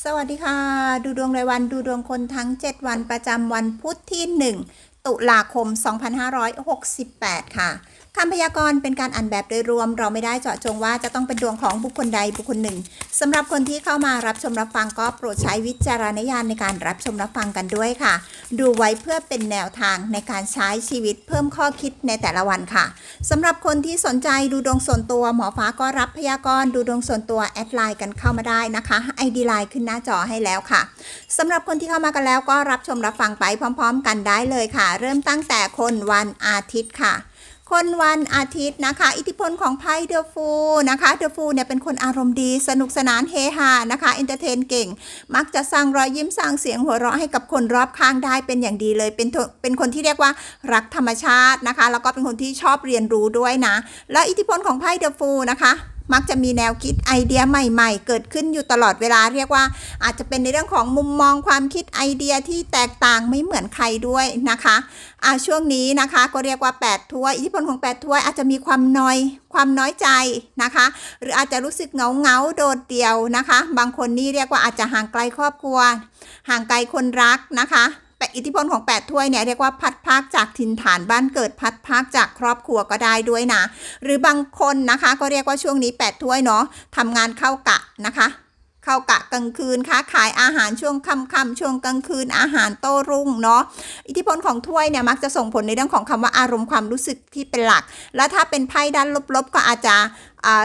สวัสดีค่ะ ดูดวงรายวันดูดวงคนทั้ง 7 วันประจำวันพุธที่ 1 ตุลาคม 2568 ค่ะ คำพยากรณ์เป็นการอ่านแบบโดยรวม เราไม่ได้เจาะจงว่าจะต้องเป็นดวงของบุคคลใดบุคคลหนึ่งสำหรับคนที่เข้ามารับชมรับฟังก็โปรดใช้วิจารณญาณในการรับชมรับฟังกันด้วยค่ะ ดูไว้เพื่อเป็นแนวทางในการใช้ชีวิตเพิ่มข้อคิดในแต่ละวันค่ะสำหรับคนที่สนใจดูดวงส่วนตัวหมอฟ้าก็รับพยากรณ์ดูดวงส่วนตัวแอดไลน์กันเข้ามาได้นะคะไอดีไลน์ขึ้นหน้าจอให้แล้วค่ะสำหรับคนที่เข้ามากันแล้วก็รับชมรับฟังไปพร้อม ๆ กันได้เลยค่ะ เริ่มตั้งแต่คนวันอาทิตย์ค่ะ คนวันอาทิตย์นะคะ อิทธิพลของไพ่เดอะฟูนะคะเดอะฟูเนี่ยเป็นคนอารมณ์ดีสนุกสนานเฮฮานะคะเอนเตอร์เทนเก่ง มักจะสร้างรอยยิ้มสร้างเสียงหัวเราะให้กับคนรอบข้างได้เป็นอย่างดีเลย เป็นเป็นคนที่เรียกว่ารักธรรมชาตินะคะ แล้วก็เป็นคนที่ชอบเรียนรู้ด้วยนะ แล้วอิทธิพลของไพ่เดอะฟูนะคะ มักจะมีแนวคิดไอเดียใหม่ ๆ เกิดขึ้นอยู่ตลอดเวลาเรียกว่า อาจจะเป็นในเรื่องของมุมมองความคิดไอเดียที่แตกต่างไม่เหมือนใครด้วยนะคะอ่าช่วงนี้นะคะก็เรียกว่า 8 ถ้วยอิทธิพลของ 8 ถ้วยอาจจะมีความน้อยความน้อยใจนะคะ หรืออาจจะรู้สึกเงาเงาโดดเดี่ยวนะคะ บางคนนี่เรียกว่าอาจจะห่างไกลครอบครัว ห่างไกลคนรักนะคะ แต่อิทธิพลของ 8 ถ้วยเนี่ยเรียกว่าพัดพากจากถิ่นฐานบ้านเกิดพัดพากจากครอบครัวก็ได้ด้วยนะ หรือบางคนนะคะก็เรียกว่าช่วงนี้ 8 ถ้วยเนาะทำงานเข้ากะนะคะ เข้ากะกลางคืนค้าขายอาหารช่วงค่ำๆช่วงกลางคืนอาหารโต้รุ่งเนาะอิทธิพลของถ้วยเนี่ยมักจะส่งผลในเรื่องของคำว่าอารมณ์ความรู้สึกที่เป็นหลัก และถ้าเป็นไพ่ด้านลบๆ ก็อาจจะ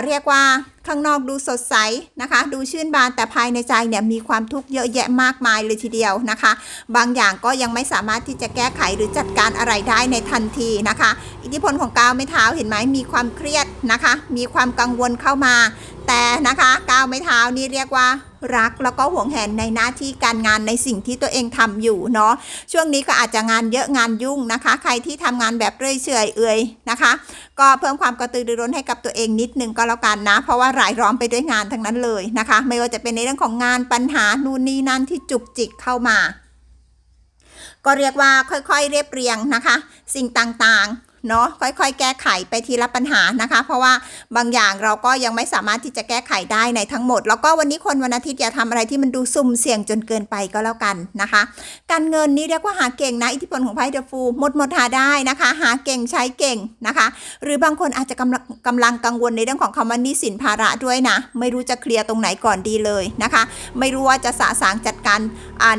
เรียกว่าข้างนอกดูสดใสนะคะ ดูชื่นบานแต่ภายในใจเนี่ยมีความทุกข์เยอะแยะมากมายเลยทีเดียวนะคะ บางอย่างก็ยังไม่สามารถที่จะแก้ไขหรือจัดการอะไรได้ในทันทีนะคะ อิทธิพลของกาวไม่เท้าเห็นไหมมีความเครียดนะคะ มีความกังวลเข้ามา แต่นะคะก้าวไม่เท้านี่เรียกว่ารักแล้วก็ห่วงแหนในหน้าที่การงานในสิ่งที่ตัวเองทำอยู่เนาะช่วงนี้ก็อาจจะงานเยอะงานยุ่งนะคะ ใครที่ทำงานแบบเรื่อยเฉยเอื่อยนะคะ ก็เพิ่มความกระตือรือร้นให้กับตัวเองนิดนึงก็แล้วกันนะ เพราะว่ารายล้อมไปด้วยงานทั้งนั้นเลยนะคะ ไม่ว่าจะเป็นในเรื่องของงานปัญหานู่นนี่นั่นที่จุกจิกเข้ามา ก็เรียกว่าค่อยๆเรียบเรียงนะคะ สิ่งต่างๆ เนาะค่อยๆ แก้ไขไปทีละปัญหานะคะ เพราะว่าบางอย่างเราก็ยังไม่สามารถที่จะแก้ไขได้ในทั้งหมด แล้วก็วันนี้คนวันอาทิตย์อย่าทำอะไรที่มันดูซุ่มเสี่ยงจนเกินไปก็แล้วกันนะคะ การเงินนี่เรียกว่าหาเก่งนะอิทธิพลของไพ่เดอะฟูหมดหมดหาได้นะคะ หาเก่งใช้เก่งนะคะ หรือบางคนอาจจะกำลังกำลังกังวลในเรื่องของคำว่านี้สินภาระด้วยนะ ไม่รู้จะเคลียร์ตรงไหนก่อนดีเลยนะคะ ไม่รู้ว่าจะสะสางจัดการ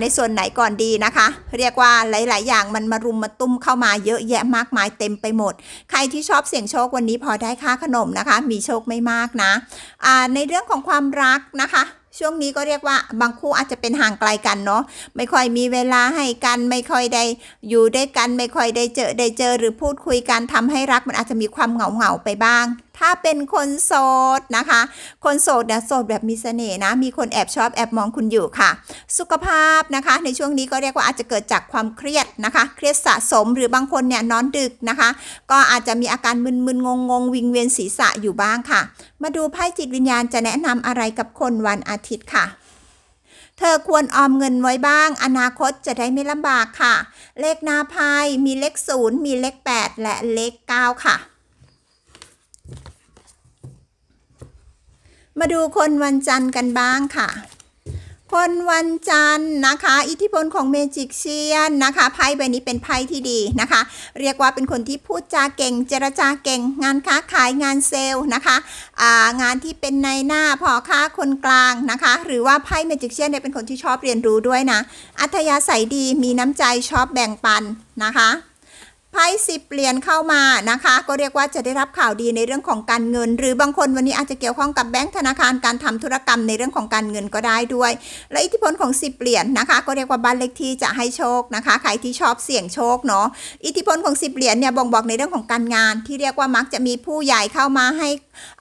ในส่วนไหนก่อนดีนะคะ เรียกว่าหลาย ๆ อย่างมันมารุมมาตุ้มเข้ามาเยอะแยะมากมายเต็มไปหมดใครที่ชอบเสี่ยงโชควันนี้พอได้ค่าขนมนะคะ มีโชคไม่มากนะอ่าในเรื่องของความรักนะคะช่วงนี้ก็เรียกว่าบางคู่อาจจะเป็นห่างไกลกันเนาะไม่ค่อยมีเวลาให้กันไม่ค่อยได้อยู่ด้วยกัน ไม่ค่อยได้เจอได้เจอหรือพูดคุยกันทำให้รักมันอาจจะมีความเหงาเหงาไปบ้าง ถ้าเป็นคนโสดนะคะ คนโสดเนี่ยโสดแบบมีเสน่ห์นะ มีคนแอบชอบแอบมองคุณอยู่ค่ะ สุขภาพนะคะ ในช่วงนี้ก็เรียกว่าอาจจะเกิดจากความเครียดนะคะ เครียดสะสมหรือบางคนเนี่ยนอนดึกนะคะ ก็อาจจะมีอาการมึนๆงงๆ วิงเวียนศีรษะอยู่บ้างค่ะ มาดูไพ่จิตวิญญาณจะแนะนำอะไรกับคนวันอาทิตย์ค่ะเธอควรออมเงินไว้บ้าง อนาคตจะได้ไม่ลำบากค่ะ เลขหน้าไพ่มีเลขศูนย์มีเลข 8 และเลข 9 ค่ะ มาดูคนวันจันทร์กันบ้างค่ะ คนวันจันทร์นะคะ อิทธิพลของเมจิกเชียนนะคะไพ่ใบนี้เป็นไพ่ที่ดีนะคะ เรียกว่าเป็นคนที่พูดจาเก่ง เจรจาเก่ง งานค้าขายงานเซลล์นะคะางานที่เป็นในหน้าพอค้าคนกลางนะคะ หรือว่าไพ่เมจิกเชียนเนี่ยเป็นคนที่ชอบเรียนรู้ด้วยนะ อัธยาศัยดีมีน้ำใจชอบแบ่งปันนะคะ พ่สิบเหรียญเข้ามานะคะ ก็เรียกว่าจะได้รับข่าวดีในเรื่องของการเงิน หรือบางคนวันนี้อาจจะเกี่ยวข้องกับแบงก์ธนาคารการทำธุรกรรมในเรื่องของการเงินก็ได้ด้วย และอิทธิพลของสิบเหรียญนะคะ ก็เรียกว่าบ้านเลขที่จะให้โชคนะคะ ใครที่ชอบเสี่ยงโชคเนาะอิทธิพลของสิบเหรียญเนี่ยบ่งบอกในเรื่องของการงาน ที่เรียกว่ามักจะมีผู้ใหญ่เข้ามาให้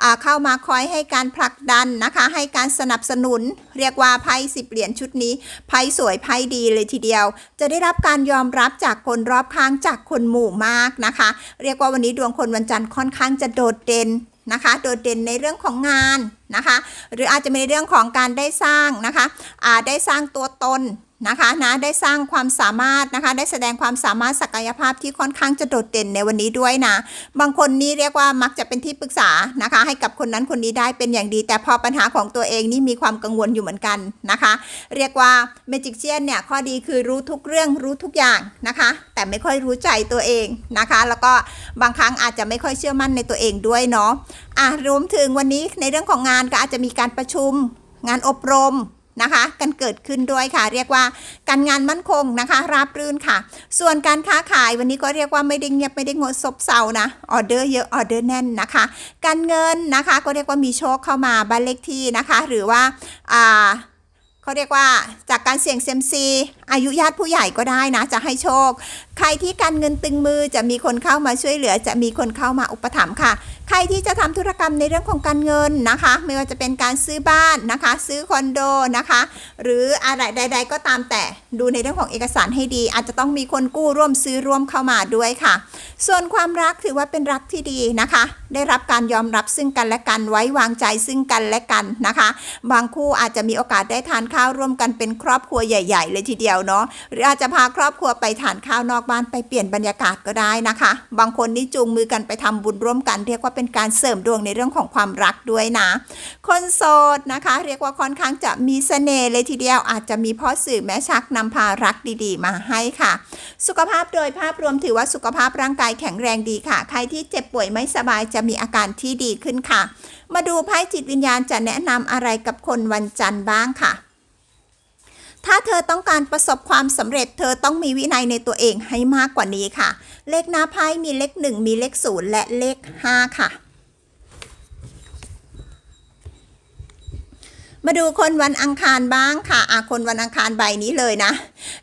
อ่าเข้ามาคอยให้การผลักดันนะคะ ให้การสนับสนุน เรียกว่าไพ่สิบเหรียญชุดนี้ไพ่สวยไพ่ดีเลยทีเดียว จะได้รับการยอมรับจากคนรอบข้างจากคนหมู่มากนะคะ เรียกว่าวันนี้ดวงคนวันจันทร์ค่อนข้างจะโดดเด่นนะคะ โดดเด่นในเรื่องของงานนะคะ หรืออาจจะมีในเรื่องของการได้สร้างนะคะอ่าได้สร้างตัวตน นะคะนะได้สร้างความสามารถนะคะ ได้แสดงความสามารถศักยภาพที่ค่อนข้างจะโดดเด่นในวันนี้ด้วยนะ บางคนนี่เรียกว่ามักจะเป็นที่ปรึกษานะคะ ให้กับคนนั้นคนนี้ได้เป็นอย่างดี แต่พอปัญหาของตัวเองนี่มีความกังวลอยู่เหมือนกันนะคะ เรียกว่าเมจิกเชียนเนี่ยข้อดีคือรู้ทุกเรื่องรู้ทุกอย่างนะคะ แต่ไม่ค่อยรู้ใจตัวเองนะคะ แล้วก็บางครั้งอาจจะไม่ค่อยเชื่อมั่นในตัวเองด้วยเนาะอะรวมถึงวันนี้ในเรื่องของงานก็อาจจะมีการประชุมงานอบรม นะคะ กันเกิดขึ้นด้วยค่ะ เรียกว่าการงานมั่นคงนะคะ ราบรื่นค่ะ ส่วนการค้าขายวันนี้ก็เรียกว่าไม่ได้เงียบไม่ได้งดซบเซานะออเดอร์เยอะออเดอร์แน่นนะคะ การเงินนะคะก็เรียกว่ามีโชคเข้ามาบ้านเลขที่นะคะ หรือว่าอ่าเขาเรียกว่าจากการเสี่ยงเซมซีอายุญาติผู้ใหญ่ก็ได้นะ จะให้โชค ใครที่การเงินตึงมือจะมีคนเข้ามาช่วยเหลือ จะมีคนเข้ามาอุปถัมภ์ค่ะ ใครที่จะทำธุรกรรมในเรื่องของการเงินนะคะ ไม่ว่าจะเป็นการซื้อบ้านนะคะ ซื้อคอนโดนะคะ หรืออะไรใด ๆ ก็ตามแต่ดูในเรื่องของเอกสารให้ดี อาจจะต้องมีคนกู้ร่วมซื้อร่วมเข้ามาด้วยค่ะ ส่วนความรักถือว่าเป็นรักที่ดีนะคะ ได้รับการยอมรับซึ่งกันและกันไว้วางใจซึ่งกันและกันนะคะ บางคู่อาจจะมีโอกาสได้ทานข้าวร่วมกันเป็นครอบครัวใหญ่ ๆ เลยทีเดียวเนาะหรืออาจจะพาครอบครัวไปทานข้าวนอกบ้านไปเปลี่ยนบรรยากาศก็ได้นะคะ บางคนนี่จูงมือกันไปทำบุญร่วมกันเรียกว่าเป็นการเสริมดวงในเรื่องของความรักด้วยนะ คนโสดนะคะ เรียกว่าค่อนข้างจะมีเสน่ห์เลยทีเดียวอาจจะมีพ่อสื่อแม่ชักนำพารักดีๆ มาให้ค่ะ สุขภาพโดยภาพรวมถือว่าสุขภาพร่างกายแข็งแรงดีค่ะ ใครที่เจ็บป่วยไม่สบายจะมีอาการที่ดีขึ้นค่ะ มาดูไพ่จิตวิญญาณจะแนะนำอะไรกับคนวันจันทร์บ้างค่ะ ถ้าเธอต้องการประสบความสำเร็จ เธอต้องมีวินัยในตัวเองให้มากกว่านี้ค่ะ เลขหน้าไพ่มีเลขหนึ่งมีเลขศูนย์และเลขห้าค่ะ มาดูคนวันอังคารบ้างค่ะอาคนวันอังคารใบนี้เลยนะ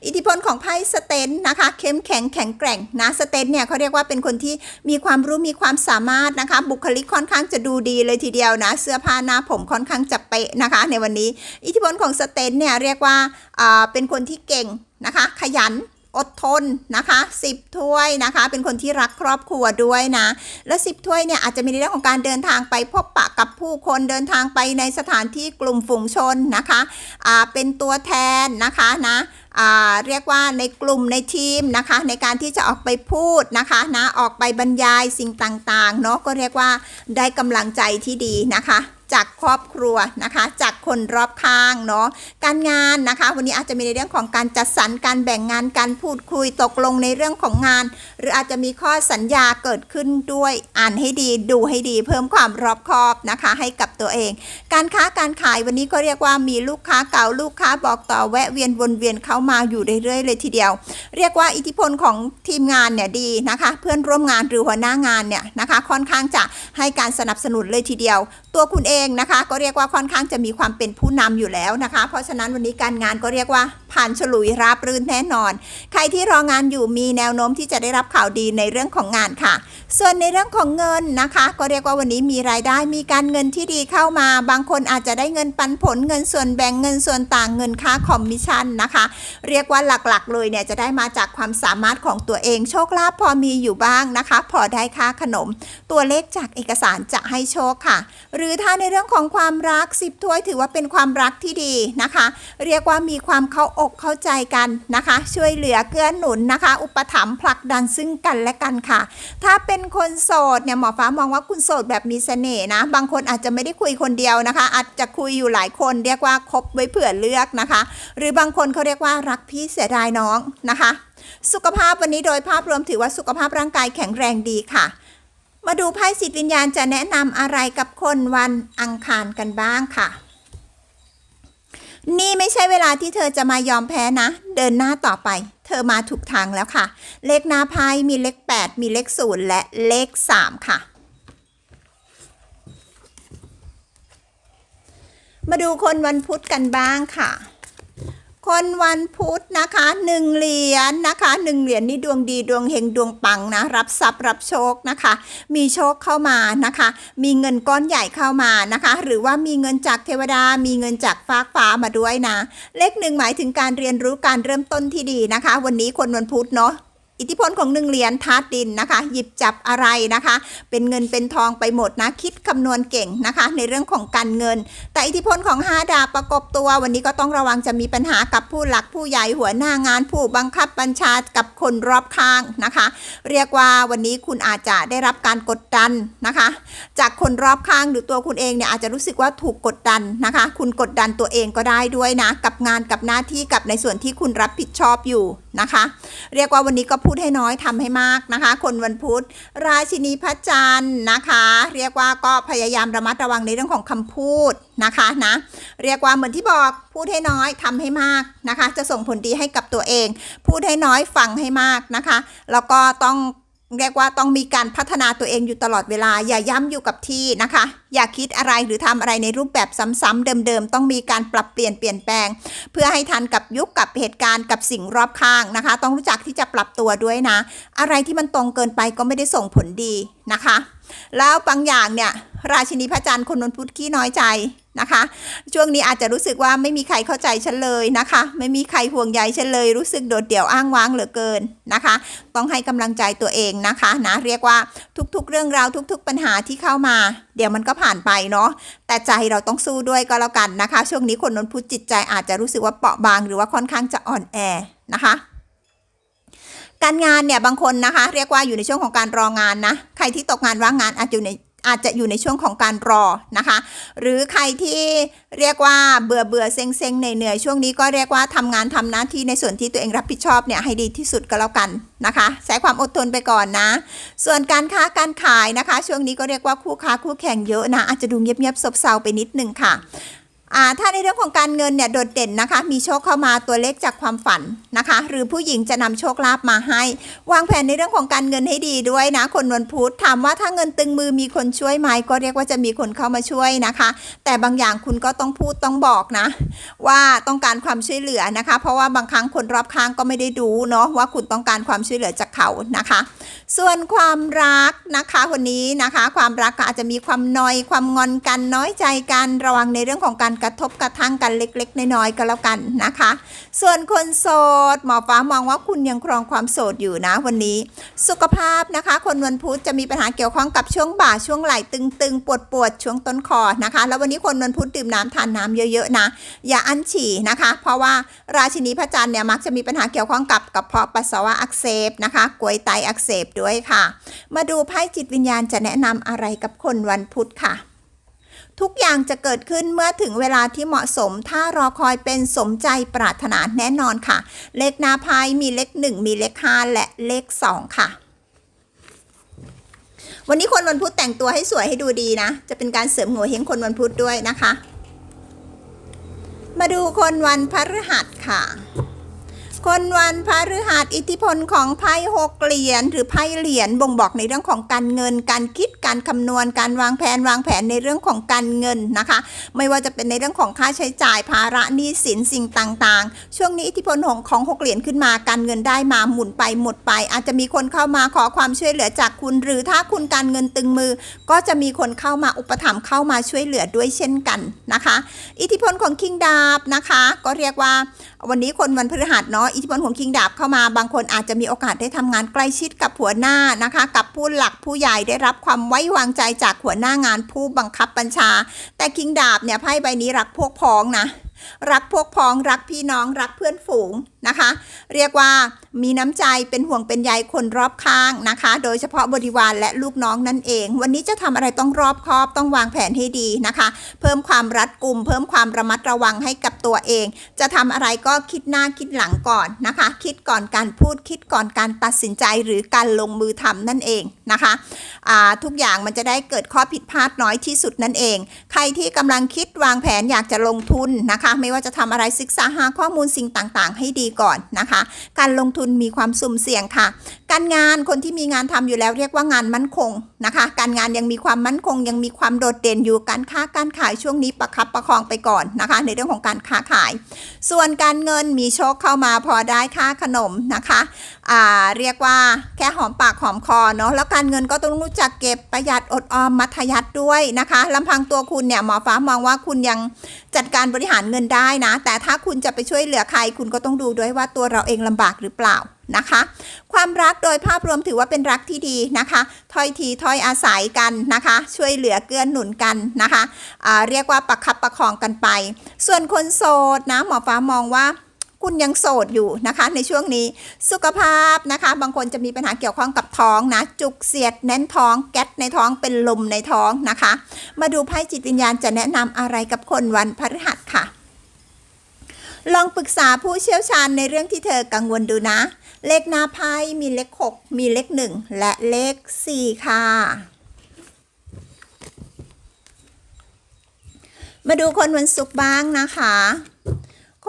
อิทธิพลของไพ่สเตนนะคะ เข้มแข็งแข็งแกร่งนะสเตนเนี่ยเขาเรียกว่าเป็นคนที่มีความรู้มีความสามารถนะคะ บุคลิกค่อนข้างจะดูดีเลยทีเดียวนะ เสื้อผ้าหน้าผมค่อนข้างจะเป๊ะนะคะ ในวันนี้ อิทธิพลของสเตนเนี่ยเรียกว่าอ่าเป็นคนที่เก่งนะคะ ขยัน อดทนนะคะ 10 ถ้วยนะคะ เป็นคนที่รักครอบครัวด้วยนะ และ 10 ถ้วยเนี่ยอาจจะมีในเรื่องของการเดินทางไปพบปะกับผู้คนเดินทางไปในสถานที่กลุ่มฝูงชนนะคะอ่าเป็นตัวแทนนะคะนะอ่าเรียกว่าในกลุ่มในทีมนะคะ ในการที่จะออกไปพูดนะคะนะออกไปบรรยายสิ่งต่างๆเนาะก็เรียกว่าได้กำลังใจที่ดีนะคะ จากครอบครัวนะคะ จากคนรอบข้างเนาะการงานนะคะ วันนี้อาจจะมีในเรื่องของการจัดสรรการแบ่งงานการพูดคุยตกลงในเรื่องของงาน หรืออาจจะมีข้อสัญญาเกิดขึ้นด้วยอ่านให้ดีดูให้ดี เพิ่มความรอบคอบนะคะ ให้กับตัวเอง การค้าการขายวันนี้ก็เรียกว่ามีลูกค้าเก่าลูกค้าบอกต่อแวะเวียนวนเวียนเข้ามาอยู่เรื่อยๆเลยทีเดียว เรียกว่าอิทธิพลของทีมงานเนี่ยดีนะคะ เพื่อนร่วมงานหรือหัวหน้างานเนี่ยนะคะ ค่อนข้างจะให้การสนับสนุนเลยทีเดียว ตัวคุณเองนะคะ ก็เรียกว่าค่อนข้างจะมีความเป็นผู้นำอยู่แล้วนะคะ เพราะฉะนั้นวันนี้การงานก็เรียกว่าผ่านฉลุยราบรื่นแน่นอน ใครที่รองานอยู่มีแนวโน้มที่จะได้รับข่าวดีในเรื่องของงานค่ะ ส่วนในเรื่องของเงินนะคะ ก็เรียกว่าวันนี้มีรายได้มีการเงินที่ดีเข้ามา บางคนอาจจะได้เงินปันผลเงินส่วนแบ่งเงินส่วนต่างเงินค่าคอมมิชชั่นนะคะ เรียกว่าหลักๆ เลยเนี่ยจะได้มาจากความสามารถของตัวเองโชคลาภพอมีอยู่บ้างนะคะ พอได้ค่าขนม ตัวเลขจากเอกสารจะให้โชคค่ะ หรือถ้าในเรื่องของความรักสิบถ้วยถือว่าเป็นความรักที่ดีนะคะ เรียกว่ามีความเข้าอกเข้าใจกันนะคะ ช่วยเหลือเกื้อหนุนนะคะ อุปถัมภ์ผลักดันซึ่งกันและกันค่ะ ถ้าเป็นคนโสดเนี่ยหมอฟ้ามองว่าคุณโสดแบบมีเสน่ห์นะ บางคนอาจจะไม่ได้คุยคนเดียวนะคะ อาจจะคุยอยู่หลายคนเรียกว่าคบไว้เผื่อเลือกนะคะ หรือบางคนเขาเรียกว่ารักพี่เสียดายน้องนะคะ สุขภาพวันนี้โดยภาพรวมถือว่าสุขภาพร่างกายแข็งแรงดีค่ะ มาดูไพ่สิทธิวิญญาณจะแนะนำอะไรกับคนวันอังคารกันบ้างค่ะ นี่ไม่ใช่เวลาที่เธอจะมายอมแพ้นะ เดินหน้าต่อไป เธอมาถูกทางแล้วค่ะ เลขหน้าไพ่มีเลข 8 มีเลข 0 และเลข 3 ค่ะ มาดูคนวันพุธกันบ้างค่ะ คนวันพุธนะคะหนึ่งเหรียญนะคะหนึ่งเหรียญนี่ดวงดีดวงเฮงดวงปังนะ รับทรัพย์รับโชคนะคะ มีโชคเข้ามานะคะ มีเงินก้อนใหญ่เข้ามานะคะ หรือว่ามีเงินจากเทวดา มีเงินจากฟากฟ้ามาด้วยนะ เลขหนึ่งหมายถึงการเรียนรู้การเริ่มต้นที่ดีนะคะ วันนี้คนวันพุธเนาะ อิทธิพลของหนึ่งเหรียญธาตุดินนะคะ หยิบจับอะไรนะคะ เป็นเงินเป็นทองไปหมดนะ คิดคำนวณเก่งนะคะ ในเรื่องของการเงิน แต่อิทธิพลของห้าดาประกบตัว วันนี้ก็ต้องระวังจะมีปัญหากับผู้หลักผู้ใหญ่หัวหน้างาน ผู้บังคับบัญชากับคนรอบข้างนะคะ เรียกว่าวันนี้คุณอาจจะได้รับการกดดันนะคะ จากคนรอบข้างหรือตัวคุณเองเนี่ยอาจจะรู้สึกว่าถูกกดดันนะคะ คุณกดดันตัวเองก็ได้ด้วยนะ กับงานกับหน้าที่กับในส่วนที่คุณรับผิดชอบอยู่ นะคะ เรียกว่าวันนี้ก็พูดให้น้อยทำให้มากนะคะ คนวันพุธ ราชินีพระจันทร์นะคะ เรียกว่าก็พยายามระมัดระวังในเรื่องของคำพูดนะคะนะเรียกว่าเหมือนที่บอกพูดให้น้อยทำให้มากนะคะ จะส่งผลดีให้กับตัวเอง พูดให้น้อยฟังให้มากนะคะ แล้วก็ต้อง เรียกว่าต้องมีการพัฒนาตัวเองอยู่ตลอดเวลา อย่าย้ำอยู่กับที่นะคะ อย่าคิดอะไรหรือทำอะไรในรูปแบบซ้ำๆเดิมๆ ต้องมีการปรับเปลี่ยนเปลี่ยนแปลง เพื่อให้ทันกับยุคกับเหตุการณ์กับสิ่งรอบข้างนะคะ ต้องรู้จักที่จะปรับตัวด้วยนะ อะไรที่มันตรงเกินไปก็ไม่ได้ส่งผลดีนะคะแล้วบางอย่างเนี่ยราชินีพระจันทร์คนนนพุทธขี้น้อยใจนะคะ ช่วงนี้อาจจะรู้สึกว่าไม่มีใครเข้าใจฉันเลยนะคะ ไม่มีใครห่วงใยฉันเลย รู้สึกโดดเดี่ยวอ้างว้างเหลือเกินนะคะ ต้องให้กำลังใจตัวเองนะคะนะเรียกว่าทุกๆ เรื่องราวทุก ๆ ปัญหาที่เข้ามา เดี๋ยวมันก็ผ่านไปเนาะแต่ใจเราต้องสู้ด้วยก็แล้วกันนะคะ ช่วงนี้คนนนพุทธจิตใจอาจจะรู้สึกว่าเปราะบางหรือว่าค่อนข้างจะอ่อนแอนะคะ การงานเนี่ยบางคนนะคะ เรียกว่าอยู่ในช่วงของการรองานนะ ใครที่ตกงานว่างงานอาจจะอยู่ในอาจจะอยู่ในช่วงของการรอนะคะ หรือใครที่เรียกว่าเบื่อเบื่อเซ็งเซ็งเหนื่อยๆช่วงนี้ก็เรียกว่าทำงานทำหน้าที่ในส่วนที่ตัวเองรับผิดชอบเนี่ยให้ดีที่สุดก็แล้วกันนะคะใช้ความอดทนไปก่อนนะ ส่วนการค้าการขายนะคะ ช่วงนี้ก็เรียกว่าคู่ค้าคู่แข่งเยอะนะอาจจะดูเงียบๆซบเซาไปนิดนึงค่ะ ถ้าในเรื่องของการเงินเนี่ยโดดเด่นนะคะ มีโชคเข้ามาตัวเลขจากความฝันนะคะ หรือผู้หญิงจะนำโชคลาภมาให้ วางแผนในเรื่องของการเงินให้ดีด้วยนะ คนวันพุธถามว่าถ้าเงินตึงมือมีคนช่วยไหมก็เรียกว่าจะมีคนเข้ามาช่วยนะคะ แต่บางอย่างคุณก็ต้องพูดต้องบอกนะ ว่าต้องการความช่วยเหลือนะคะ เพราะว่าบางครั้งคนรอบข้างก็ไม่ได้ดูเนาะว่าคุณต้องการความช่วยเหลือจากเขานะคะ ส่วนความรักนะคะคนนี้นะคะ ความรักก็อาจจะมีความนอยความงอนกันน้อยใจกันระวังในเรื่องของการกระทบกระทั่งกันเล็ก ๆ น้อยๆก็แล้วกันนะคะ ส่วนคนโสด หมอฟ้ามองว่าคุณยังครองความโสดอยู่นะวันนี้ สุขภาพนะคะ คนวันพุธจะมีปัญหาเกี่ยวข้องกับช่วงบ่าช่วงไหล่ตึงๆ ปวดๆช่วงต้นคอนะคะ แล้ววันนี้คนวันพุธดื่มน้ำทานน้ำเยอะๆนะอย่าอั้นฉี่นะคะ เพราะว่าราชินีพระจันทร์เนี่ยมักจะมีปัญหาเกี่ยวข้องกับกระเพาะปัสสาวะอักเสบนะคะกลวยไตอักเสบด้วยค่ะ มาดูไพ่จิตวิญญาณจะแนะนำอะไรกับคนวันพุธค่ะ ทุกอย่างจะเกิดขึ้นเมื่อถึงเวลาที่เหมาะสม ถ้ารอคอยเป็นสมใจปรารถนาแน่นอนค่ะ เลขหน้าไพ่มีเลขหนึ่งมีเลขห้าและเลขสองค่ะ วันนี้คนวันพุธแต่งตัวให้สวยให้ดูดีนะ จะเป็นการเสริมหัวเฮงคนวันพุธด้วยนะคะ มาดูคนวันพฤหัสค่ะ คนวันพฤหัสอิทธิพลของไพ่หกเหรียญหรือไพ่เหรียญบ่งบอกในเรื่องของการเงิน การคิดการคำนวณ การวางแผนวางแผนในเรื่องของการเงินนะคะ ไม่ว่าจะเป็นในเรื่องของค่าใช้จ่ายภาระหนี้สินสิ่งต่างๆ ช่วงนี้อิทธิพลของของหกเหรียญขึ้นมาการเงินได้มาหมุนไปหมดไป อาจจะมีคนเข้ามาขอความช่วยเหลือจากคุณ หรือถ้าคุณการเงินตึงมือ ก็จะมีคนเข้ามาอุปถัมภ์เข้ามาช่วยเหลือด้วยเช่นกันนะคะ อิทธิพลของคิงดาบนะคะ ก็เรียกว่าวันนี้คนวันพฤหัสเนาะอิทธิพลของคิงดาบเข้ามาบางคนอาจจะมีโอกาสได้ทำงานใกล้ชิดกับหัวหน้านะคะ กับผู้หลักผู้ใหญ่ได้รับความไว้วางใจจากหัวหน้างานผู้บังคับบัญชา แต่คิงดาบเนี่ยไพ่ใบนี้รักพวกพ้องนะ รักพวกพ้องรักพี่น้องรักเพื่อนฝูงนะคะ เรียกว่ามีน้ำใจเป็นห่วงเป็นใยคนรอบข้างนะคะ โดยเฉพาะบริวารและลูกน้องนั่นเอง วันนี้จะทำอะไรต้องรอบคอบต้องวางแผนให้ดีนะคะ เพิ่มความรัดกุม เพิ่มความระมัดระวังให้กับตัวเอง จะทำอะไรก็คิดหน้าคิดหลังก่อนนะคะ คิดก่อนการพูดคิดก่อนการตัดสินใจหรือการลงมือทำนั่นเองนะคะทุกอย่างมันจะได้เกิดข้อผิดพลาดน้อยที่สุดนั่นเอง ใครที่กำลังคิดวางแผนอยากจะลงทุนนะคะไม่ว่าจะทำอะไรศึกษาหาข้อมูลสิ่งต่างๆ ให้ดีก่อนนะคะ การลงทุนมีความสุ่มเสี่ยงค่ะ การงานคนที่มีงานทำอยู่แล้วเรียกว่างานมั่นคงนะคะ การงานยังมีความมั่นคง ยังมีความโดดเด่นอยู่การค้าการขายช่วงนี้ประคับประคองไปก่อนนะคะ ในเรื่องของการค้าขาย ส่วนการเงินมีโชคเข้ามาพอได้ค่าขนมนะคะอ่าเรียกว่าแค่หอมปากหอมคอเนาะแล้วการเงินก็ต้องรู้จักเก็บประหยัดอดออมมัธยัติด้วยนะคะลำพังตัวคุณเนี่ยหมอฟ้ามองว่าคุณยังจัดการบริหารเงินได้นะ แต่ถ้าคุณจะไปช่วยเหลือใคร คุณก็ต้องดูด้วยว่าตัวเราเองลำบากหรือเปล่านะคะ ความรักโดยภาพรวมถือว่าเป็นรักที่ดีนะคะถ้อยทีถ้อยอาศัยกันนะคะ ช่วยเหลือเกื้อหนุนกันนะคะอ่าเรียกว่าประคับประคองกันไป ส่วนคนโสดนะหมอฟ้ามองว่าคุณยังโสดอยู่นะคะในช่วงนี้สุขภาพนะคะ บางคนจะมีปัญหาเกี่ยวข้องกับท้องนะ จุกเสียดแน่นท้องแก๊สในท้องเป็นลมในท้องนะคะ มาดูไพ่จิตวิญญาณจะแนะนำอะไรกับคนวันพฤหัส ลองปรึกษาผู้เชี่ยวชาญในเรื่องที่เธอกังวลดูนะ เลขหน้าไพ่มีเลข 6 มีเลข 1 และเลข 4 ค่ะ มาดูคนวันศุกร์บ้างนะคะ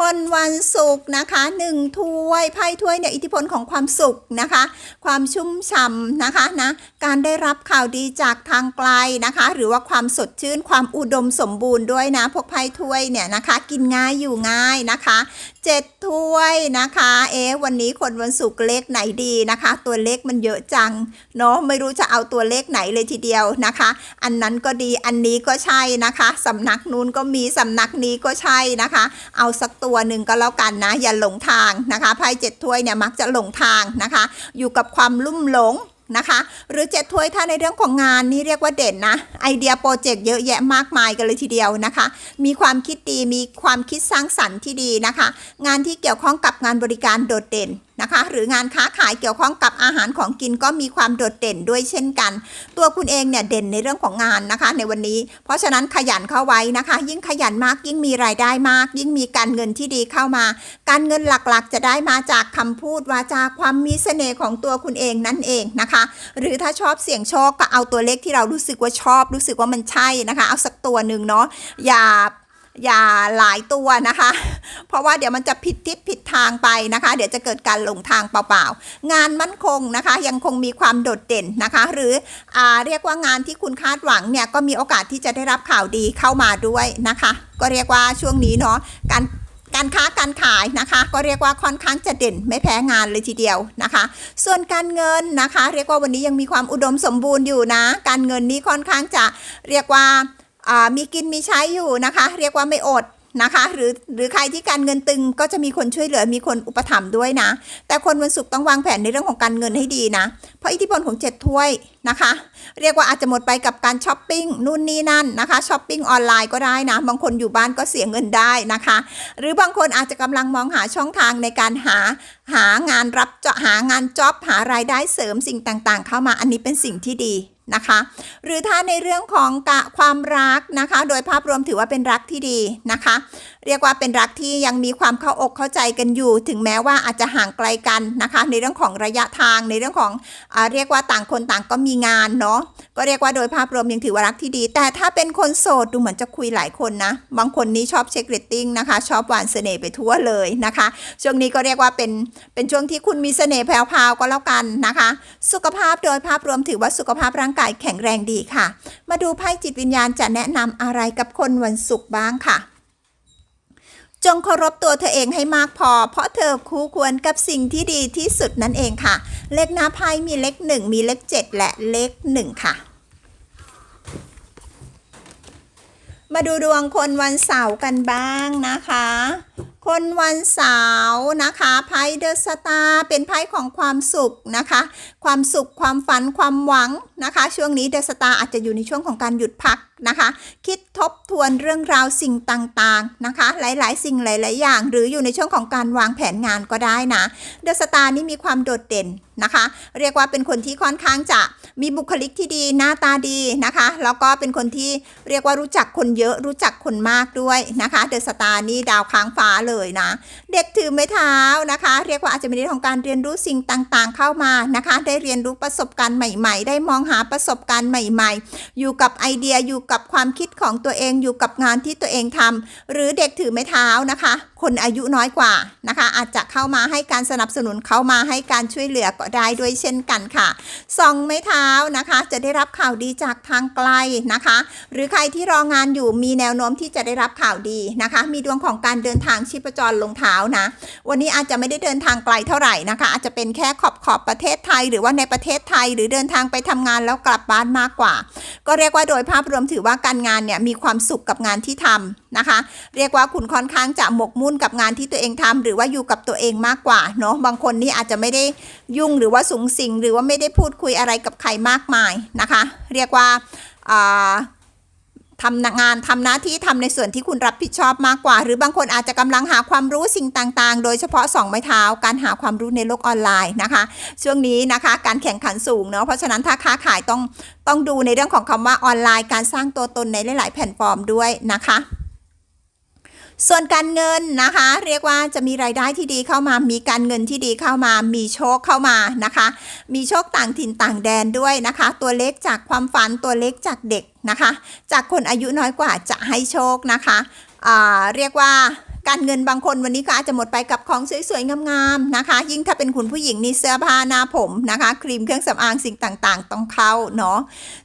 คนวันศุกร์นะคะหนึ่งถ้วยไพ่ถ้วยเนี่ยอิทธิพลของความสุขนะคะ ความชุ่มฉ่ำนะคะนะการได้รับข่าวดีจากทางไกลนะคะ หรือว่าความสดชื่นความอุดมสมบูรณ์ด้วยนะพวกไพ่ถ้วยเนี่ยนะคะ กินง่ายอยู่ง่ายนะคะ เจ็ดถ้วยนะคะ เอ๊ะวันนี้คนวันศุกร์เลขไหนดีนะคะ ตัวเลขมันเยอะจังเนาะไม่รู้จะเอาตัวเลขไหนเลยทีเดียวนะคะ อันนั้นก็ดีอันนี้ก็ใช่นะคะสำนักนู้นก็มีสำนักนี้ก็ใช่นะคะ เอาสักตัวหนึ่งก็แล้วกันนะ อย่าหลงทางนะคะไพ่เจ็ดถ้วยเนี่ยมักจะหลงทางนะคะ อยู่กับความลุ่มหลง นะคะ หรือเจ็ดถ้วยถ้าในเรื่องของงานนี่เรียกว่าเด่นนะ ไอเดียโปรเจกต์เยอะแยะมากมายกันเลยทีเดียวนะคะ มีความคิดดีมีความคิดสร้างสรรค์ที่ดีนะคะ งานที่เกี่ยวข้องกับงานบริการโดดเด่น นะคะ หรืองานค้าขายเกี่ยวข้องกับอาหารของกินก็มีความโดดเด่นด้วยเช่นกัน ตัวคุณเองเนี่ยเด่นในเรื่องของงานนะคะ ในวันนี้ เพราะฉะนั้นขยันเข้าไว้นะคะ ยิ่งขยันมากยิ่งมีรายได้มาก ยิ่งมีการเงินที่ดีเข้ามา การเงินหลักๆ จะได้มาจากคำพูดวาจาความมีเสน่ห์ของตัวคุณเองนั่นเองนะคะ หรือถ้าชอบเสี่ยงโชคก็เอาตัวเลขที่เรารู้สึกว่าชอบ รู้สึกว่ามันใช่นะคะ เอาสักตัวหนึ่งเนาะอย่า อย่าหลายตัวนะคะ เพราะว่าเดี๋ยวมันจะผิดทิศผิดทางไปนะคะ เดี๋ยวจะเกิดการหลงทางเปล่าๆ งานมั่นคงนะคะ ยังคงมีความโดดเด่นนะคะ หรืออเรียกว่างานที่คุณคาดหวังเนี่ยก็มีโอกาสที่จะได้รับข่าวดีเข้ามาด้วยนะคะ ก็เรียกว่าช่วงนี้เนาะการการค้าการขายนะคะ ก็เรียกว่าค่อนข้างจะเด่นไม่แพ้งานเลยทีเดียวนะคะ ส่วนการเงินนะคะ เรียกว่าวันนี้ยังมีความอุดมสมบูรณ์อยู่นะ การเงินนี้ค่อนข้างจะเรียกว่า มีกินมีใช้อยู่นะคะ เรียกว่าไม่อดนะคะ หรือหรือใครที่การเงินตึงก็จะมีคนช่วยเหลือมีคนอุปถัมภ์ด้วยนะ แต่คนวันศุกร์ต้องวางแผนในเรื่องของการเงินให้ดีนะ เพราะอิทธิพลของเจ็ดถ้วยนะคะ เรียกว่าอาจจะหมดไปกับการช้อปปิ้งนู่นนี่นั่นนะคะช้อปปิ้งออนไลน์ก็ได้นะ บางคนอยู่บ้านก็เสียเงินได้นะคะ หรือบางคนอาจจะกำลังมองหาช่องทางในการหาหางานรับเจาะหางานจ็อบหารายได้เสริมสิ่งต่างๆ เข้ามาอันนี้เป็นสิ่งที่ดี นะคะ หรือถ้าในเรื่องของความรักนะคะ โดยภาพรวมถือว่าเป็นรักที่ดีนะคะ เรียกว่าเป็นรักที่ยังมีความเข้าอกเข้าใจกันอยู่ ถึงแม้ว่าอาจจะห่างไกลกันนะคะ ในเรื่องของระยะทางในเรื่องของอเรียกว่าต่างคนต่างก็มีงานเนาะก็เรียกว่าโดยภาพรวมยังถือว่ารักที่ดี แต่ถ้าเป็นคนโสดดูเหมือนจะคุยหลายคนนะบางคนนี้ชอบเช็คเรตติ้งนะคะ ชอบหวานเสน่ห์ไปทั่วเลยนะคะช่วงนี้ก็เรียกว่าเป็นเป็นช่วงที่คุณมีเสน่ห์แผ่วๆก็แล้วกันนะคะ สุขภาพโดยภาพรวมถือว่าสุขภาพร่างกายแข็งแรงดีค่ะ มาดูไพ่จิตวิญญาณจะแนะนำอะไรกับคนวันศุกร์บ้างค่ะ จงเคารพตัวเธอเองให้มากพอ เพราะเธอคู่ควรกับสิ่งที่ดีที่สุดนั่นเองค่ะ เลขหน้าไพ่มีเลขหนึ่งมีเลขเจ็ดและเลขหนึ่งค่ะมาดูดวงคนวันเสาร์กันบ้างนะคะคนวันเสาร์นะคะไพ่เดอะสตาร์เป็นไพ่ของความสุขนะคะ ความสุขความฝันความหวังนะคะ ช่วงนี้เดอะสตาร์อาจจะอยู่ในช่วงของการหยุดพักนะคะ คิดทบทวนเรื่องราวสิ่งต่างๆนะคะ หลายๆ สิ่งหลายๆอย่าง หรืออยู่ในช่วงของการวางแผนงานก็ได้นะเดอะสตาร์นี่มีความโดดเด่นนะคะ เรียกว่าเป็นคนที่ค่อนข้างจะมีบุคลิกที่ดีหน้าตาดีนะคะ แล้วก็เป็นคนที่เรียกว่ารู้จักคนเยอะรู้จักคนมากด้วยนะคะเดอะสตาร์นี่ดาวค้างฟ้าเลยนะ เด็กถือไม้เท้านะคะ เรียกว่าอาจจะมีเรื่องของการเรียนรู้สิ่งต่างๆ เข้ามานะคะ ได้เรียนรู้ประสบการณ์ใหม่ ๆ ได้มองหาประสบการณ์ใหม่ ๆ อยู่กับไอเดียอยู่กับความคิดของตัวเองอยู่กับงานที่ตัวเองทำหรือเด็กถือไม้เท้านะคะคนอายุน้อยกว่านะคะ อาจจะเข้ามาให้การสนับสนุนเข้ามาให้การช่วยเหลือก็ได้ด้วยเช่นกันค่ะสองไม้เท้านะคะ จะได้รับข่าวดีจากทางไกลนะคะ หรือใครที่รองานอยู่มีแนวโน้มที่จะได้รับข่าวดีนะคะ มีดวงของการเดินทางชีพจรลงเท้านะ วันนี้อาจจะไม่ได้เดินทางไกลเท่าไหร่นะคะ อาจจะเป็นแค่ขอบขอบประเทศไทย หรือว่าในประเทศไทยหรือเดินทางไปทำงานแล้วกลับบ้านมากกว่า ก็เรียกว่าโดยภาพรวมถือว่าการงานเนี่ยมีความสุขกับงานที่ทำนะคะ เรียกว่าคุณค่อนข้างจะหมกมุ่นุ่นกับงานที่ตัวเองทำหรือว่าอยู่กับตัวเองมากกว่าเนาะบางคนนี่อาจจะไม่ได้ยุ่งหรือว่าสูงสิง หรือว่าไม่ได้พูดคุยอะไรกับใครมากมายนะคะ เรียกว่าอ่าทำงานทำหน้าที่ทำในส่วนที่คุณรับผิดชอบมากกว่า หรือบางคนอาจจะกำลังหาความรู้สิ่งต่างๆ โดยเฉพาะสองไม้เท้า การหาความรู้ในโลกออนไลน์นะคะ ช่วงนี้นะคะการแข่งขันสูงเนาะเพราะฉะนั้นถ้าค้าขายต้องต้องดูในเรื่องของคำว่าออนไลน์ การสร้างตัวตนในหลาย ๆ แพลตฟอร์มด้วยนะคะ ส่วนการเงินนะคะ เรียกว่าจะมีรายได้ที่ดีเข้ามา มีการเงินที่ดีเข้ามา มีโชคเข้ามานะคะ มีโชคต่างถิ่นต่างแดนด้วยนะคะ ตัวเล็กจากความฝันตัวเล็กจากเด็กนะคะ จากคนอายุน้อยกว่าจะให้โชคนะคะเรียกว่า การเงินบางคนวันนี้ก็อาจจะหมดไปกับของสวยๆงามๆนะคะ ยิ่งถ้าเป็นคุณผู้หญิงนี่เสื้อผ้าหน้าผมนะคะ ครีมเครื่องสำอางสิ่งต่างๆ ต้องเข้าเนาะ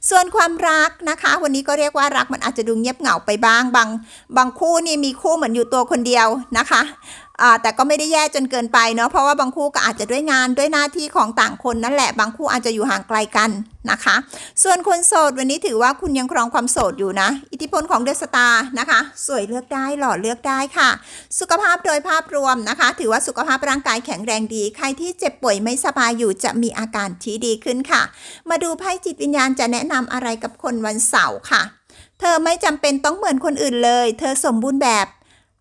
ส่วนความรักนะคะ วันนี้ก็เรียกว่ารักมันอาจจะดูเงียบเหงาไปบ้างบางบางคู่นี่มีคู่เหมือนอยู่ตัวคนเดียวนะคะ แต่ก็ไม่ได้แย่จนเกินไปเนาะเพราะว่าบางคู่ก็อาจจะด้วยงานด้วยหน้าที่ของต่างคนนั่นแหละบางคู่อาจจะอยู่ห่างไกลกันนะคะ ส่วนคนโสดวันนี้ถือว่าคุณยังครองความโสดอยู่นะ อิทธิพลของเดอะสตาร์นะคะ สวยเลือกได้หล่อเลือกได้ค่ะ สุขภาพโดยภาพรวมนะคะ ถือว่าสุขภาพร่างกายแข็งแรงดี ใครที่เจ็บป่วยไม่สบายอยู่จะมีอาการที่ดีขึ้นค่ะ มาดูไพ่จิตวิญญาณจะแนะนำอะไรกับคนวันเสาร์ค่ะ เธอไม่จำเป็นต้องเหมือนคนอื่นเลย เธอสมบูรณ์แบบ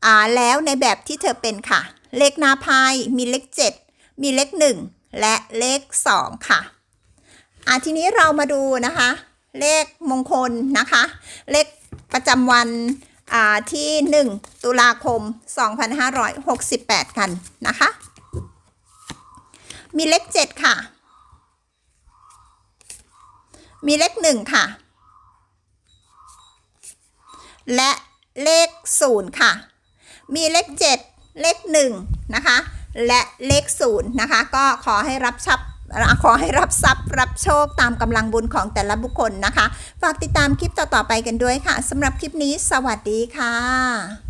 อ่าแล้วในแบบที่เธอเป็นค่ะ เลขหน้าไพ่มีเลข 7 มีเลข 1 และเลข 2 ค่ะอ่าทีนี้เรามาดูนะคะ เลขมงคลนะคะ เลขประจำวันอ่าที่ 1 ตุลาคม 2568 กันนะคะ มีเลข 7 ค่ะ มีเลข 1 ค่ะ และเลข 0 ค่ะ มีเลข 7 เลข1นะคะ และเลข0นะคะ ก็ขอให้รับทรัพย์ขอให้รับทรัพย์รับโชคตามกำลังบุญของแต่ละบุคคลนะคะ ฝากติดตามคลิปต่อ ๆ ไปกันด้วยค่ะสำหรับคลิปนี้ สวัสดีค่ะ